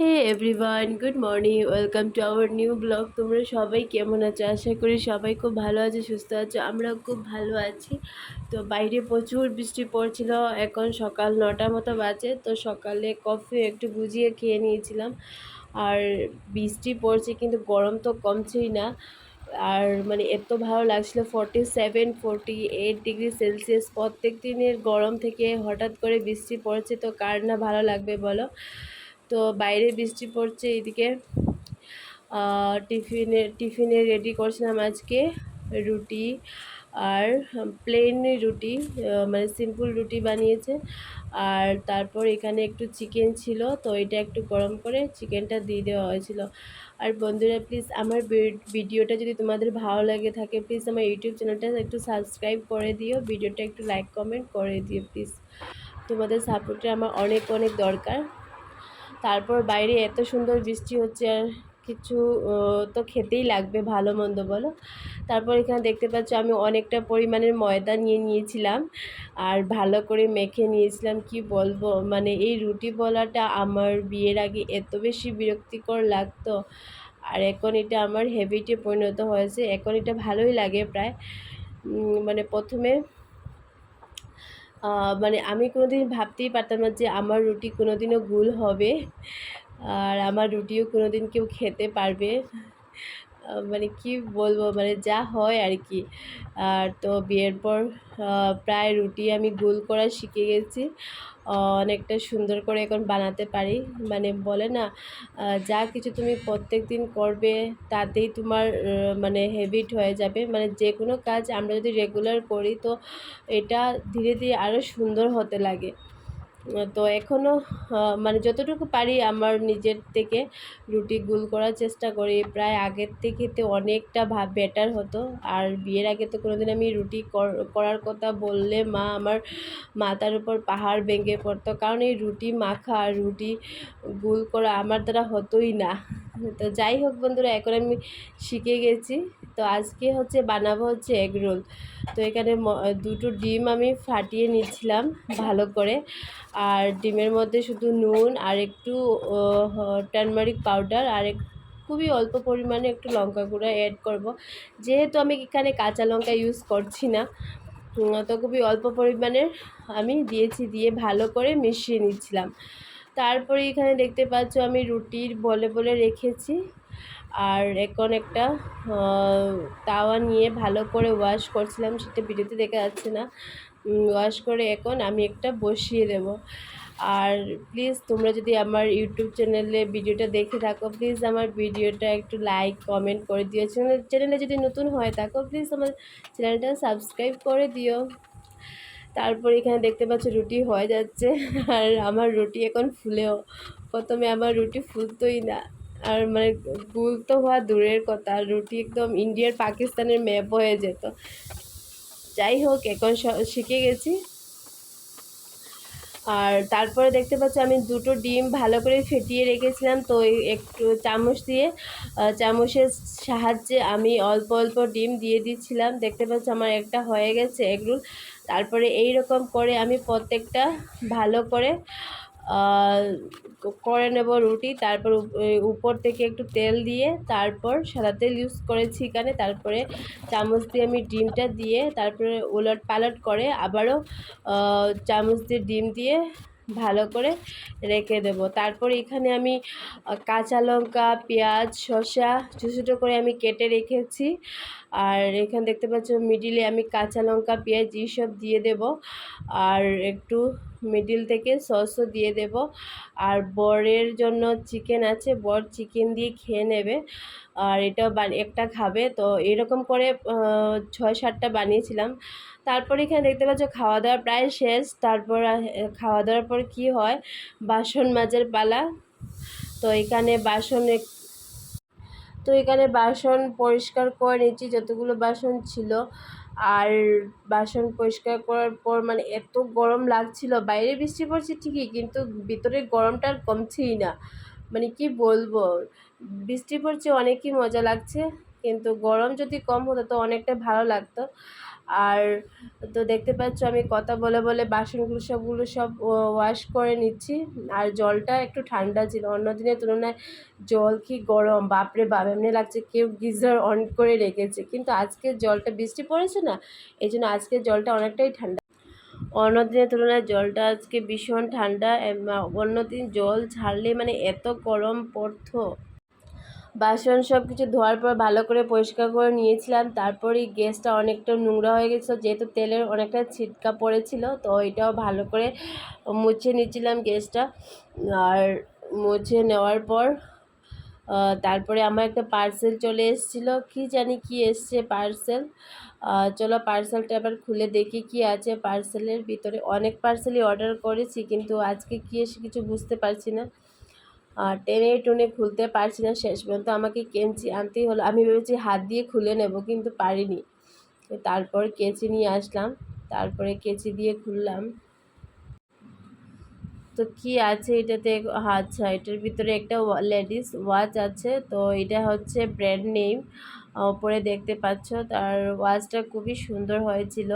Hey everyone good morning welcome to our new blog তোমরা সবাই কেমন আছো? আশা করি সবাই খুব ভালো আছে, সুস্থ আছো। আমরাও খুব ভালো আছি। তো বাইরে প্রচুর বৃষ্টি পড়ছিল। এখন সকাল নটার মতো বাজে। তো সকালে কফি একটু বুঝিয়ে খেয়ে নিয়েছিলাম। আর বৃষ্টি পড়ছে, কিন্তু গরম তো কমছেই না। আর মানে এত ভালো লাগছিল forty seven forty eight degree Celsius প্রত্যেক দিনের গরম থেকে হঠাৎ করে বৃষ্টি পড়ছে, তো কার না ভালো লাগবে বলো? তো বাইরে বৃষ্টি পড়ছে, এদিকে টিফিনে টিফিনে রেডি করছিলাম আজকে রুটি আর প্লেন রুটি মানে সিম্পল রুটি বানিয়েছে। আর তারপর এখানে একটু চিকেন ছিল, তো এটা একটু গরম করে চিকেনটা দিয়ে দেওয়া হয়েছিল। আর বন্ধুরা প্লিজ আমার ভিডিওটা যদি তোমাদের ভালো লাগে থাকে প্লিজ আমার ইউটিউব চ্যানেলটা একটু সাবস্ক্রাইব করে দিও। ভিডিওটা একটু লাইক কমেন্ট করে দিও প্লিজ তোমাদের সাপোর্টে আমার অনেক অনেক দরকার। তারপর বাইরে এত সুন্দর বৃষ্টি হচ্ছে আর কিছু তো খেতেই লাগবে, ভালো মন্দ বলো। তারপর এখানে দেখতে পাচ্ছ আমি অনেকটা পরিমাণের ময়দা নিয়ে নিয়েছিলাম আর ভালো করে মেখে নিয়েছিলাম, কি বলব? মানে এই রুটি বলাটা আমার বিয়ের আগে এত বেশি বিরক্তিকর লাগতো আর এখন এটা আমার হেবিটে পরিণত হয়েছে, এখন এটা ভালোই লাগে প্রায়। মানে প্রথমে মানে আমি কোনো দিন ভাবতেই পারতাম না যে আমার রুটি কোনো দিনও গুল হবে। আর আমার রুটিও কোনো দিন কেউ খেতে পারবে। মানে কি বলব মানে যা হয় আর কি। আর তো বিয়ের পর প্রায় রুটি আমি গোল করা শিখে গেছি। অনেকটা সুন্দর করে এখন বানাতে পারি। মানে বলে না যা কিছু তুমি প্রত্যেক দিন করবে তাতেই তোমার মানে হ্যাবিট হয়ে যাবে। মানে যে কোনো কাজ আমরা যদি রেগুলার করি, তো এটা ধীরে ধীরে আরও সুন্দর হতে লাগে। তো এখনও মানে যতটুকু পারি আমার নিজের থেকে রুটি গুল করার চেষ্টা করি। প্রায় আগের থেকে তো অনেকটা ভাব বেটার হতো। আর বিয়ের আগে তো কোনোদিন আমি রুটি করার কথা বললে মা আমার মাথার উপর পাহাড় ভেঙে পড়তো। কারণ এই রুটি মাখা আর রুটি গুল করা আমার দ্বারা হতোই না। তো যাই হোক বন্ধুরা, এখন আমি শিখে গেছি। তো আজকে হচ্ছে বানাবো হচ্ছে এগ রোল তো এখানে দুটো ডিম আমি ফাটিয়ে নিচ্ছিলাম ভালো করে। আর ডিমের মধ্যে শুধু নুন আর একটু টার্মারিক পাউডার আর এক, খুবই অল্প পরিমাণে একটু লঙ্কা গুঁড়ো অ্যাড করব। যেহেতু আমি এখানে কাঁচা লঙ্কা ইউজ করছি না তো খুবই অল্প পরিমাণের আমি দিয়েছি, দিয়ে ভালো করে মিশিয়ে নিচ্ছিলাম। তারপরে এখানে দেখতে পাচ্ছ আমি রুটির বলে বলে রেখেছি। আর এখন একটা তাওয়া নিয়ে ভালো করে ওয়াশ করছিলাম, সেটা ভিডিওতে দেখা যাচ্ছে না। ওয়াশ করে এখন আমি একটা বসিয়ে দেব। আর প্লিজ তোমরা যদি আমার ইউটিউব চ্যানেলে ভিডিওটা দেখে থাকো প্লিজ আমার ভিডিওটা একটু লাইক কমেন্ট করে দিও। চ্যানেলে যদি নতুন হয়ে থাকো প্লিজ আমার চ্যানেলটা সাবস্ক্রাইব করে দিও। তারপর এখানে দেখতে পাচ্ছ রুটি হয়ে যাচ্ছে, আর আমার রুটি এখন ফুলেও। প্রথমে আমার রুটি ফুলতোই না। আর মানে গুল তো হওয়া দূরের কথা, আর রুটি একদম ইন্ডিয়ার পাকিস্তানের ম্যাপ হয়ে যেত। যাই হোক, এখন শিখে গেছি। আর তারপরে দেখতে পাচ্ছি আমি দুটো ডিম ভালো করে ফেটিয়ে রেখেছিলাম, তো একটু চামচ দিয়ে চামচের সাহায্যে আমি অল্প অল্প ডিম দিয়ে দিচ্ছিলাম। দেখতে পাচ্ছ আমার একটা হয়ে গেছে এগরুল তারপরে এই রকম করে আমি প্রত্যেকটা ভালো করে করে নেব রুটি, তারপর উপর থেকে একটু তেল দিয়ে তারপর সাদা তেল ইউজ করেছি এখানে, তারপরে চামচ দিয়ে আমি ডিমটা দিয়ে তারপরে উলট পালট করে আবারও চামচ দিয়ে ডিম দিয়ে ভালো করে রেখে দেব। তারপর এখানে আমি কাঁচা লঙ্কা, পেঁয়াজ, শসা ছোটো ছোটো করে আমি কেটে রেখেছি। আর এখানে দেখতে পাচ্ছ মিডিলে আমি কাঁচা লঙ্কা, পেঁয়াজ এইসব দিয়ে দেব। আর একটু মিডিল থেকে সসও দিয়ে দেব। আর বরের জন্য চিকেন আছে, বর চিকেন দিয়ে খেয়ে নেবে। আর এটাও একটা খাবে। তো এরকম করে ছয় সাতটা বানিয়েছিলাম। তারপর এখানে দেখতে পাচ্ছ খাওয়া দাওয়া প্রায় শেষ। তারপর খাওয়া দাওয়ার পর কি হয়? বাসন মাজার পালা। তো এখানে বাসন তো এখানে বাসন পরিষ্কার করে নিয়েছি, যতগুলো বাসন ছিল। আর বাসন পরিষ্কার করার পর মানে এত গরম লাগছিল, বাইরে বৃষ্টি পড়ছে ঠিকই, কিন্তু ভিতরে গরমটা আর কমছেই না। মানে কি বলব, বৃষ্টি পড়ছে অনেকই মজা লাগছে, কিন্তু গরম যদি কম হতো তো অনেকটা ভালো লাগতো। আর তো দেখতে পাচ্ছ আমি কথা বলে বলে বাসনগুলো সবগুলো সব ওয়াশ করে নিচ্ছি। আর জলটা একটু ঠান্ডা ছিল অন্য দিনের তুলনায় জল কি গরম, বাপরে বাপ, এমনি লাগছে কেউ গিজার অন করে রেখেছে। কিন্তু আজকে জলটা, বৃষ্টি পড়েছে না এই জন্য আজকের জলটা অনেকটাই ঠান্ডা। অন্য দিনের তুলনায় জলটা আজকে ভীষণ ঠান্ডা অন্য দিন জল ছাড়লে মানে এত গরম পড়তো। বাসন সব কিছু ধোয়ার পর ভালো করে পরিষ্কার করে নিয়েছিলাম। তারপরেই গ্যাসটা অনেকটা নোংরা হয়ে গেছিল, যেহেতু তেলের অনেকটা ছিটকা পড়েছিল, তো এটাও ভালো করে মুছে নিচ্ছিলাম গ্যাসটা। আর মুছে নেওয়ার পর তারপরে আমার একটা পার্সেল চলে এসেছিল। কি জানি কি এসছে পার্সেল। চলো পার্সেলটা এবার খুলে দেখি কি আছে পার্সেলের ভিতরে। অনেক পার্সেলই অর্ডার করেছি, কিন্তু আজকে কী এসে কিছু বুঝতে পারছি না। টেনে টুনে খুলতে পারছি না শেষ পর্যন্ত আমাকে কেঞ্চি আনতেই হলো। আমি ভেবেছি হাত দিয়ে খুলে নেব, কিন্তু পারিনি। তারপর কেঁচি নিয়ে আসলাম, তারপরে কেঁচি দিয়ে খুললাম। তো কি আছে এটাতে? আচ্ছা এটার ভিতরে একটা লেডিস ওয়াচ আছে। তো এটা হচ্ছে ব্র্যান্ড নেম। ওপরে দেখতে পাচ্ছ, তার ওয়াচটা খুবই সুন্দর হয়েছিল,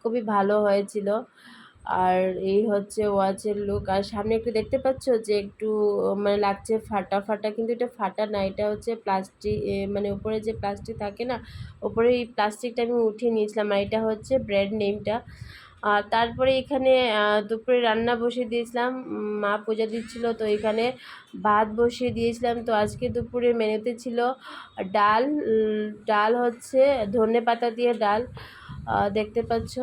খুবই ভালো হয়েছিল। আর এই হচ্ছে ওয়াচের লুক আর সামনে একটু দেখতে পাচ্ছ যে একটু মানে লাগছে ফাটা ফাটা, কিন্তু এটা ফাটা না, এটা হচ্ছে প্লাস্টিক মানে উপরে যে প্লাস্টিক থাকে না ওপরে এই প্লাস্টিকটা আমি উঠিয়ে নিয়েছিলাম। আর এটা হচ্ছে ব্র্যান্ড নেমটা আর তারপরে এখানে দুপুরে রান্না বসিয়ে দিয়েছিলাম। মা পূজা দিচ্ছিল, তো এখানে ভাত বসিয়ে দিয়েছিলাম। তো আজকে দুপুরে মেনুতে ছিল ডাল ডাল হচ্ছে ধনে পাতা দিয়ে ডাল। দেখতে পাচ্ছ।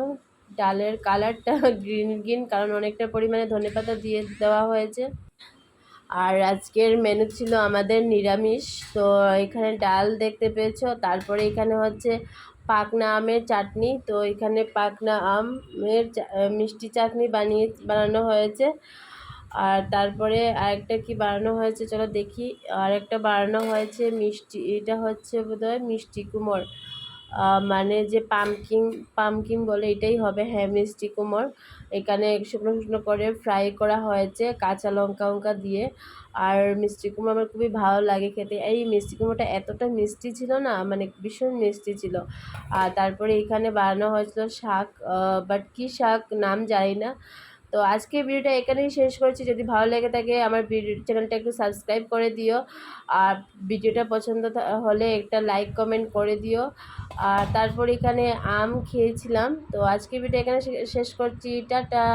ডালের কালারটা গ্রিন গ্রিন, কারণ অনেকটা পরিমাণে ধনে পাতা দিয়ে দেওয়া হয়েছে। আর আজকের মেনু ছিল আমাদের নিরামিষ। তো এখানে ডাল দেখতে পেয়েছ, তারপরে এখানে হচ্ছে পাকনা আমের চাটনি। তো এখানে পাকনা আমের মিষ্টি চাটনি বানিয়ে, বানানো হয়েছে। আর তারপরে আরেকটা কি বানানো হয়েছে চলো দেখি। আরেকটা বানানো হয়েছে মিষ্টি, এটা হচ্ছে বোধহয় মিষ্টি কুমড়। মানে যে পামকিন পামকিন বলে এটাই হবে হ্যাঁ মিষ্টি কুমড় এখানে শুকনো শুকনো করে ফ্রাই করা হয়েছে, কাঁচা লঙ্কা লঙ্কা দিয়ে। আর মিষ্টি কুমড়ো আমার খুবই ভালো লাগে খেতে। এই মিষ্টি কুমড়োটা এতটা মিষ্টি ছিল না মানে ভীষণ মিষ্টি ছিল। আর তারপরে এখানে বানানো হয়েছিল শাক বাট কী শাক নাম জানি না। তো আজকে ভিডিওটা এখানেই শেষ করছি। যদি ভালো লেগে থাকে আমার ভিডিও, চ্যানেলটা একটু সাবস্ক্রাইব করে দিও। আর ভিডিওটা পছন্দ হলে একটা লাইক, কমেন্ট করে দিও। আর তারপর এখানে আম খেয়েছিলাম। তো আজকে ভিডিও এখানে শেষ করছি। টাটা!